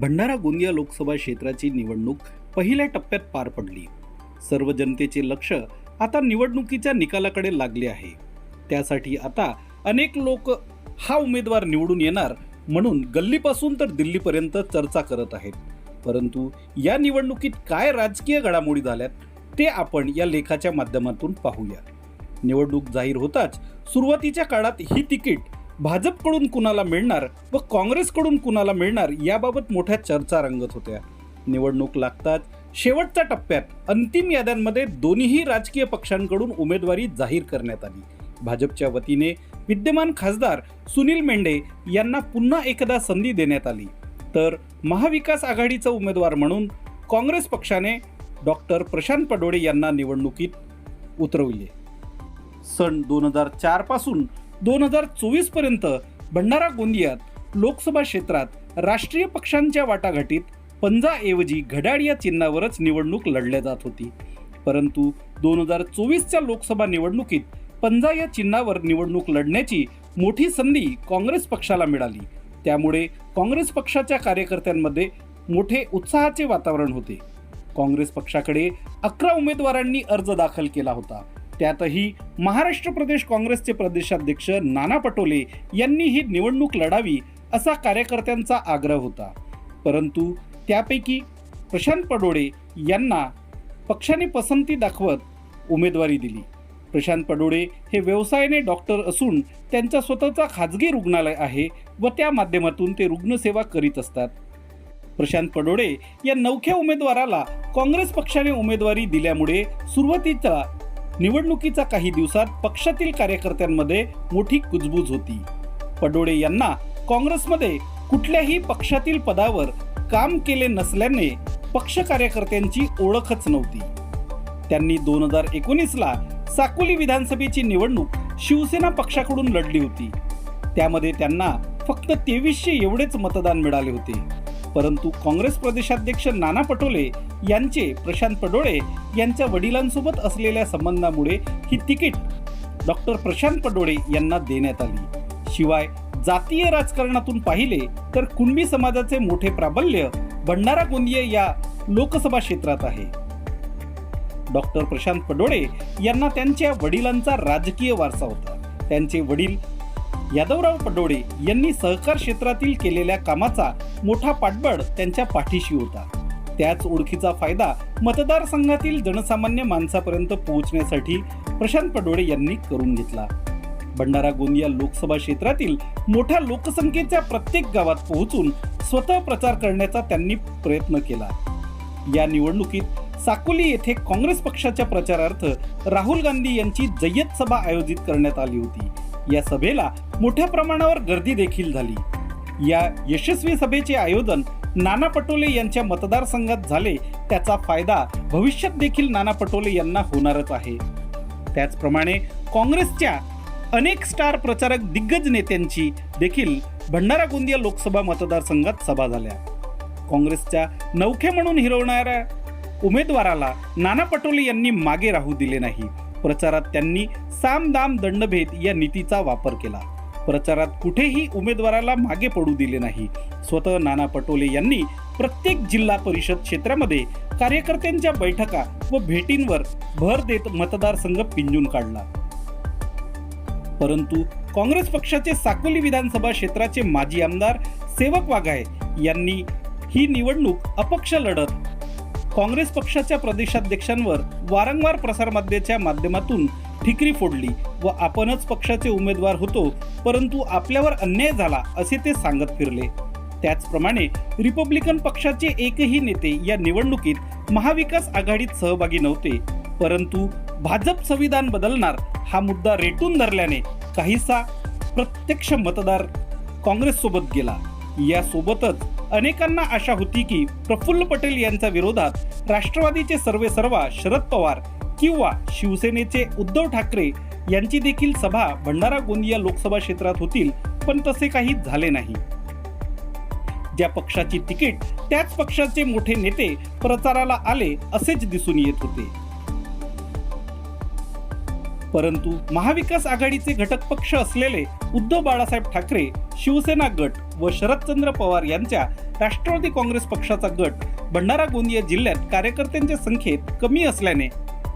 भंडारा गोंदिया लोकसभा क्षेत्राची निवडणूक पहिल्या टप्प्यात पार पडली. सर्व जनतेचे लक्ष आता निवडणुकीच्या निकालाकडे लागले आहे. त्यासाठी आता अनेक लोक हा उमेदवार निवडून येणार म्हणून गल्लीपासून तर दिल्लीपर्यंत चर्चा करत आहेत. परंतु या निवडणुकीत काय राजकीय घडामोडी झाल्यात ते आपण या लेखाच्या माध्यमातून पाहूया. निवडणूक जाहीर होताच सुरुवातीच्या काळात ही तिकीट भाजपकडून कुणाला मिळणार व काँग्रेसकडून कुणाला मिळणार याबाबत मोठ्या चर्चा रंगत होत्या. निवडणूक लागताच शेवटच्या टप्प्यात अंतिम याद्यांमध्ये दोन्हीही राजकीय पक्षांकडून उमेदवारी जाहीर करण्यात आली. भाजपच्या वतीने विद्यमान खासदार सुनील मेंढे यांना पुन्हा एकदा संधी देण्यात आली. तर महाविकास आघाडीचा उमेदवार म्हणून काँग्रेस पक्षाने डॉक्टर प्रशांत पडोळे यांना निवडणुकीत उतरविले. सन दोन हजार चारपासून दोन हजार चोवीसपर्यंत भंडारा गोंदियात लोकसभा क्षेत्रात राष्ट्रीय पक्षांच्या वाटाघाटीत पंजाऐवजी घड्याळ या चिन्हावरच निवडणूक लढल्या जात होती. परंतु दोन हजार चोवीसच्या लोकसभा निवडणुकीत पंजा या चिन्हावर निवडणूक लढण्याची मोठी संधी काँग्रेस पक्षाला मिळाली. त्यामुळे काँग्रेस पक्षाच्या कार्यकर्त्यांमध्ये मोठे उत्साहाचे वातावरण होते. काँग्रेस पक्षाकडे अकरा उमेदवारांनी अर्ज दाखल केला होता. त्यातही महाराष्ट्र प्रदेश काँग्रेसचे प्रदेशाध्यक्ष नाना पटोले यांनी ही निवडणूक लढावी असा कार्यकर्त्यांचा आग्रह होता. परंतु त्यापैकी प्रशांत पडोळे यांना पक्षाने पसंती दाखवत उमेदवारी दिली. प्रशांत पडोळे हे व्यवसायाने डॉक्टर असून त्यांचा स्वतःचा खाजगी रुग्णालय आहे व त्या माध्यमातून ते रुग्णसेवा करीत असतात. प्रशांत पडोळे या नवख्या उमेदवाराला काँग्रेस पक्षाने उमेदवारी दिल्यामुळे सुरुवातीचा निवडणुकीचा काही दिवसात पक्षातील कार्यकर्त्यांमध्ये मोठी कुजबूज होती. पडोळे यांना काँग्रेसमध्ये कुठल्याही पक्षातील पदावर काम केले नसल्याने पक्ष कार्यकर्त्यांची ओळखच नव्हती. त्यांनी दोन हजार एकोणीसला साकोली विधानसभेची निवडणूक शिवसेना पक्षाकडून लढली होती. त्यामध्ये त्यांना फक्त तेवीसशे एवढेच मतदान मिळाले होते. परंतु काँग्रेस प्रदेशाध्यक्ष नाना पटोले यांचे प्रशांत पडोळे यांच्या वडिलांसोबत असलेल्या संबंधामुळे ही तिकीट डॉक्टर प्रशांत पडोळे यांना देण्यात आली. शिवाय जातीय राजकारणातून पाहिले तर कुणबी समाजाचे मोठे प्राबल्य भंडारा गोंदिया या लोकसभा क्षेत्रात आहे. डॉक्टर प्रशांत पडोळे यांना त्यांच्या वडिलांचा राजकीय वारसा होता. त्यांचे वडील यादवराव पडोळे यांनी सहकार क्षेत्रातील केलेल्या कामाचा मोठा पाठबळ त्यांच्या पाठीशी होता. त्याच ओळखीचा फायदा मतदारसंघातील जनसामान्य माणसापर्यंत पोहोचण्यासाठी प्रशांत पडोळे यांनी करून घेतला. भंडारा गोंदिया लोकसभा क्षेत्रातील मोठ्या लोकसंख्येच्या प्रत्येक गावात पोहोचून स्वतः प्रचार करण्याचा त्यांनी प्रयत्न केला. या निवडणुकीत साकोली येथे काँग्रेस पक्षाच्या प्रचारार्थ राहुल गांधी यांची जय्यत सभा आयोजित करण्यात आली होती. या सभेला मोठ्या प्रमाणावर गर्दी देखील झाली. या यशस्वी सभेचे आयोजन नाना पटोले यांच्या मतदारसंघात झाले त्याचा फायदा भविष्यात देखील नाना पटोले यांना होणारच आहे. त्याचप्रमाणे काँग्रेसच्या अनेक स्टार प्रचारक दिग्गज नेत्यांची देखील भंडारा गोंदिया लोकसभा मतदारसंघात सभा झाल्या. काँग्रेसच्या नौखे म्हणून हिरवणाऱ्या उमेदवाराला नाना पटोले यांनी मागे राहू दिले नाही. प्रचारात त्यांनी साम दाम दंडभेद या नीतीचा वापर केला. प्रचारात कुठेही उमेदवाराला मागे पडू दिले नाही. स्वतः नाना पटोले यांनी प्रत्येक जिल्हा परिषद क्षेत्रामध्ये कार्यकर्त्यांच्या बैठका व भेटींवर भर देत मतदारसंघ पिंजून काढला. परंतु काँग्रेस पक्षाचे साकोली विधानसभा क्षेत्राचे माजी आमदार सेवक वाघाय यांनी ही निवडणूक अपक्ष लढत काँग्रेस पक्षाच्या प्रदेशाध्यक्षांवर वारंवार प्रसारमाध्यमाच्या माध्यमातून ठिकरी फोडली व आपणच पक्षाचे उमेदवार होतो परंतु आपल्यावर अन्याय झाला असे ते सांगत फिरले. त्याचप्रमाणे रिपब्लिकन पक्षाचे एकही नेते या निवडणुकीत महाविकास आघाडीत सहभागी नव्हते परंतु भाजप संविधान बदलणार हा मुद्दा रेटून धरल्याने काहीसा प्रत्यक्ष मतदार काँग्रेससोबत गेला. यासोबतच अनेकांना आशा होती की प्रफुल्ल पटेल यांच्या विरोधात राष्ट्रवादीचे सर्वे सर्वा शरद पवार किंवा शिवसेनेचे उद्धव ठाकरे यांची देखील सभा भंडारा गोंदिया लोकसभा क्षेत्रात होतील पण तसे काही झाले नाही. ज्या पक्षाची तिकीट त्याच पक्षाचे मोठे नेते प्रचाराला आले असेच दिसून येत होते. परंतु महाविकास आघाडीचे घटक पक्ष असलेले उद्धव बाळासाहेब ठाकरे शिवसेना गट व शरदचंद्र पवार यांच्या राष्ट्रवादी काँग्रेस पक्षाचा गट भंडारा गोंदिया जिल्ह्यात कार्यकर्त्यांच्या संख्येत कमी असल्याने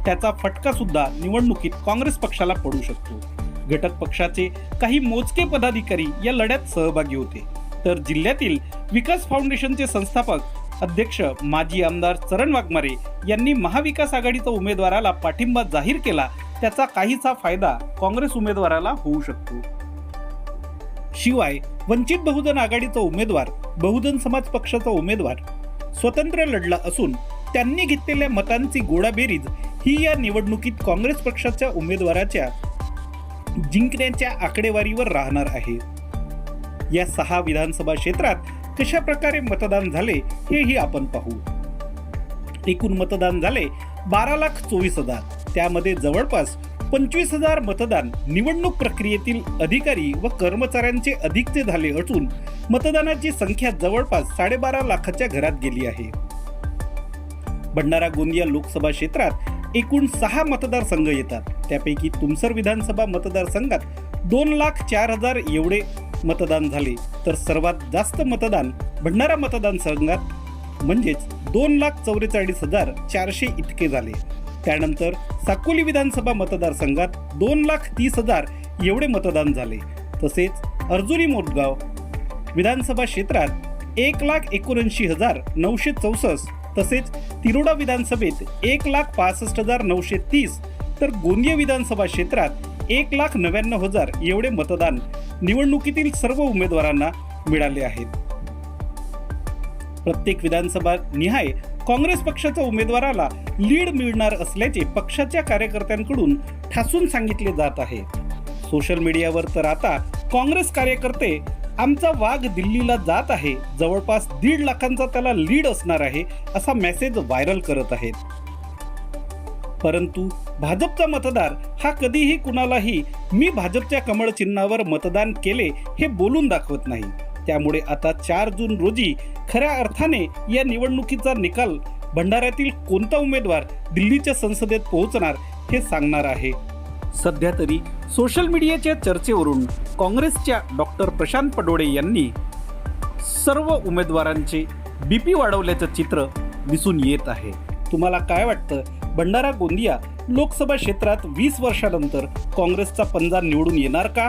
त्याचा फटका सुद्धा निवडणुकीत काँग्रेस पक्षाला पडू शकतो. घटक पक्षाचे काही मोजके पदाधिकारी या लढ्यात सहभागी होते. तर जिल्ह्यातील विकास फाउंडेशनचे संस्थापक अध्यक्ष माजी आमदार चरण वाघमारे यांनी महाविकास आघाडीचा उमेदवाराला पाठिंबा जाहीर केला त्याचा काहीसा फायदा काँग्रेस उमेदवाराला होऊ शकतो. शिवाय वंचित बहुजन आघाडीचा उमेदवार बहुजन समाज पक्षाचा उमेदवार स्वतंत्र लढला असून त्यांनी घेतलेल्या मतांची गोडाबेरीज ही या निवडणुकीत काँग्रेस पक्षाच्या उमेदवाराच्या जिंकण्याच्या आकडेवारीवर राहणार आहे. या सहा विधानसभा क्षेत्रात कशा प्रकारे मतदान झाले हेही आपण पाहू. एकूण मतदान झाले बारा लाख चोवीस हजार. त्यामध्ये जवळपास पंचवीस हजार मतदान निवडणूक प्रक्रियेतील अधिकारी व कर्मचाऱ्यांचे अधिकचे झाले असून मतदानाची संख्या जवळपास साडेबारा लाखाच्या घरात गेली आहे. भंडारा गोंदिया लोकसभा क्षेत्रात एकूण सहा मतदारसंघ येतात. त्यापैकी तुमसर विधानसभा मतदारसंघात दोन लाख चार हजार एवढे मतदान झाले. तर सर्वात जास्त मतदान भंडारा मतदारसंघात म्हणजेच दोन लाख चौवेचाळीस हजार चारशे इतके झाले. त्यानंतर साकोली विधानसभा मतदारसंघात दोन लाख तीस हजार एवढे मतदान झाले. तसेच अर्जुनी मोठगाव विधानसभा क्षेत्रात एक लाख एकोणऐंशी हजार नऊशे चौसष्ट तसेच तिरोडा विधानसभेत एक लाख पासष्ट हजार नऊशे तीस तर गोंदिया विधानसभा क्षेत्रात एक लाख नव्याण्णव हजार एवढे मतदान निवडणुकीतील सर्व उमेदवारांना मिळाले आहेत. प्रत्येक विधानसभा निहाय काँग्रेस पक्षाच्या उमेदवाराला लीड मिळणार असल्याचे पक्षाच्या कार्यकर्त्यांकडून ठासून सांगितले जात आहे. सोशल मीडियावर तर आता काँग्रेस कार्यकर्ते आमचा वाघ दिल्लीला जात आहे. जवळपास दीड लाखांचा त्याला लीड असणार आहे असा मेसेज व्हायरल करत आहेत. परंतु भाजपचा मतदार हा कधीही कुणालाही मी भाजपच्या कमळ चिन्हावर मतदान केले हे बोलून दाखवत नाही. त्यामुळे आता चार जून रोजी खऱ्या अर्थाने या निवडणुकीचा निकाल भंडाऱ्यातील कोणता उमेदवार दिल्लीच्या संसदेत पोहोचणार हे सांगणार आहे. सध्या तरी सोशल मीडियाच्या चर्चेवरून काँग्रेसच्या डॉक्टर प्रशांत पडोळे यांनी सर्व उमेदवारांचे बीपी वाढवल्याचं चित्र दिसून येत आहे. तुम्हाला काय वाटतं? भंडारा गोंदिया लोकसभा क्षेत्रात वीस वर्षानंतर काँग्रेसचा पंजा निवडून येणार का?